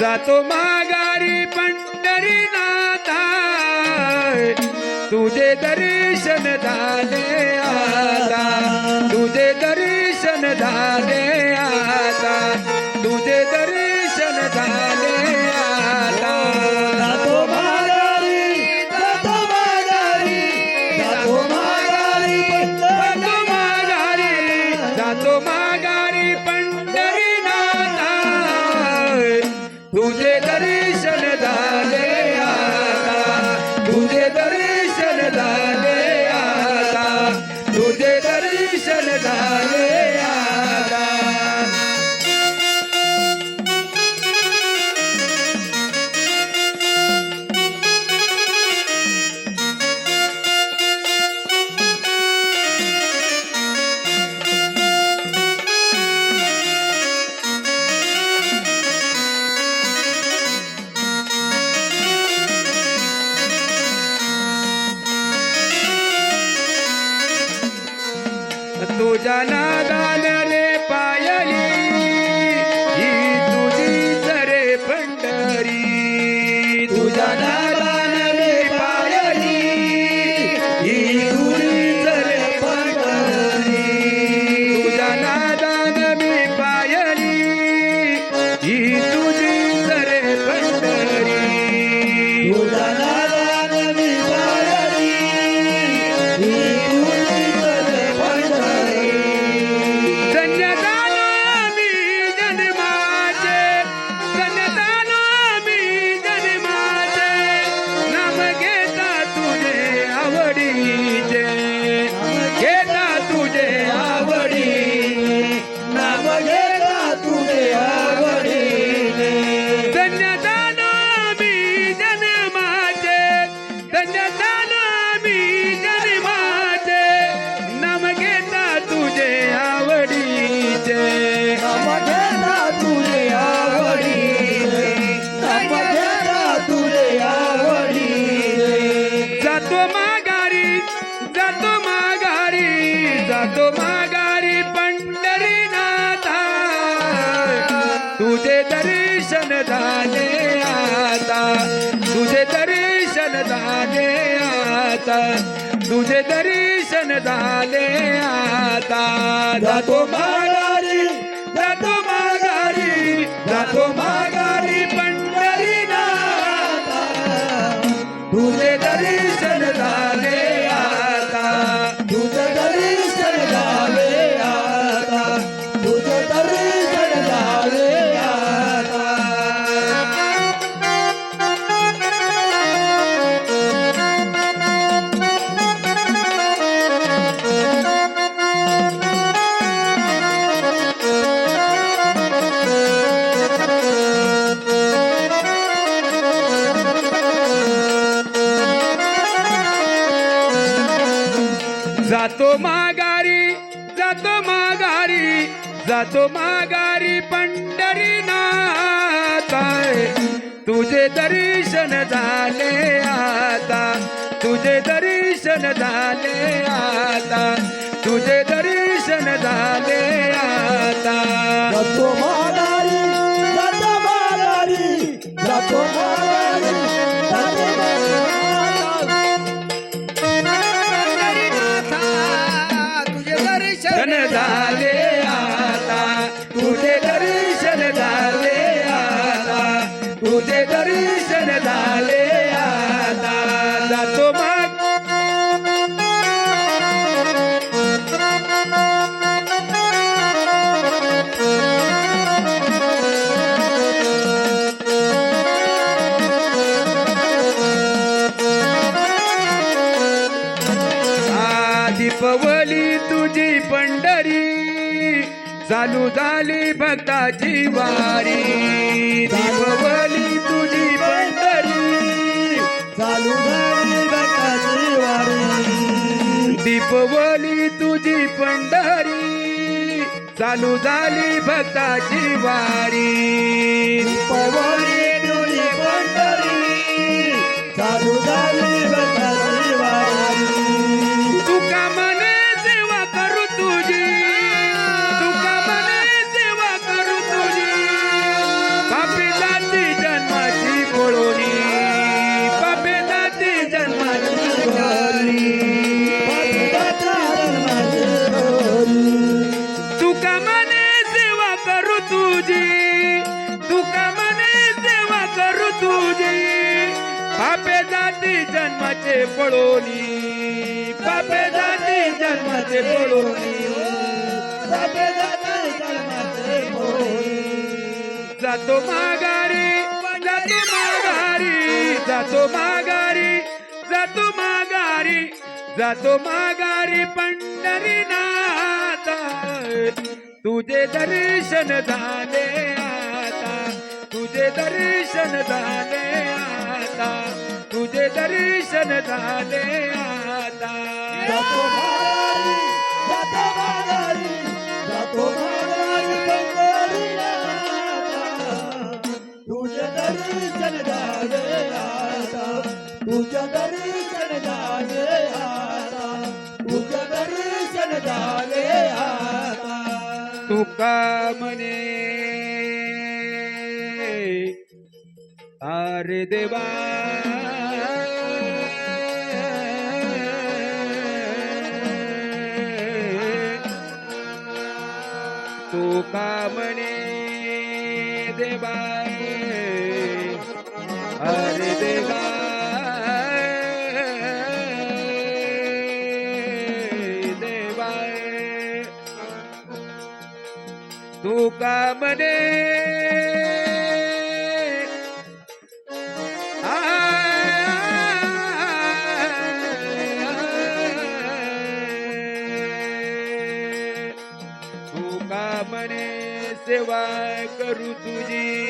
जातो माघारी पंढरीनाथा. तुझे दर्शन झाले आता. तुझे दर्शन झाले आता. तुझे दर्शन झाले जातो माघारी पण તુજે કરી आता तुझे दर्शन झाले आता. जातो मार जातो माघारी जातो माघारी तुझे दर्शन झाले आता. तुझे दर्शन झाले आता. तुझे दर्शन आता भाग. माग दीपवली तुझी पंढरी चालू झाली भक्ताची वारी. वारी तुझी पंढरी. चालू झाली भक्ताची वारी. पवनी तुझी पंढरी. चालू झाली भक्ता जन्माचे जातो माघारी जातो माघारी जातो माघारी जातो माघारी जातो माघारी पंढरीनाथ. तुझे दर्शन झाले आता तुझे दर्शन झाले आता तुझे दर्शन झाले आता. तुका म्हणे. अरे देवा. तुका म्हणे देवा. अरे देवा. का म्हणे तू का म्हणे सेवा करू तुझी।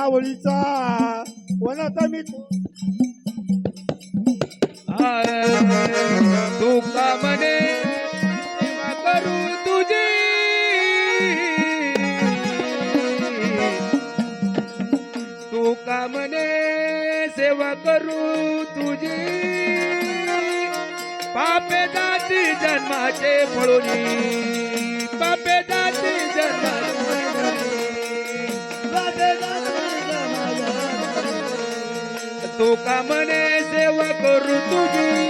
आवळीचा कोणाचा मी. तुका म्हणे करू तुझी. तुका म्हणे सेवा करू तुझी. पापे जाती जन्माचे पळून पापे जाती जन्माचे तू का म्हणे सेवा करू तुझी.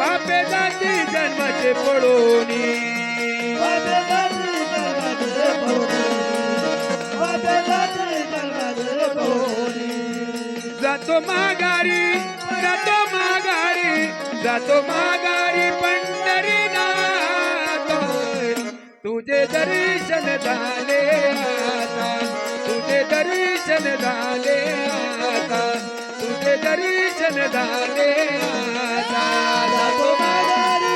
पापे जाती जन्माचे पळूनी जातो माघारी जातो माघारी जातो माघारी पंढरीनाथ. तुझे दर्शन झाले आता तुझे दर्शन झाले आता. तुझे दर्शन झाले जातो माघारी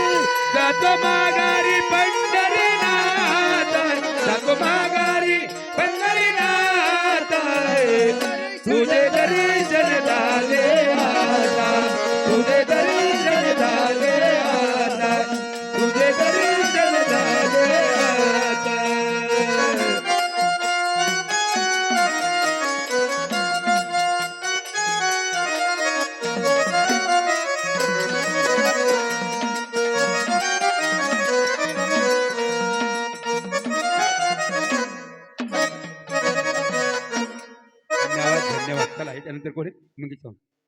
जातो माघारी पंढरीनाथ जातो माघारी पंढरीनाथ. तुझे दर्शन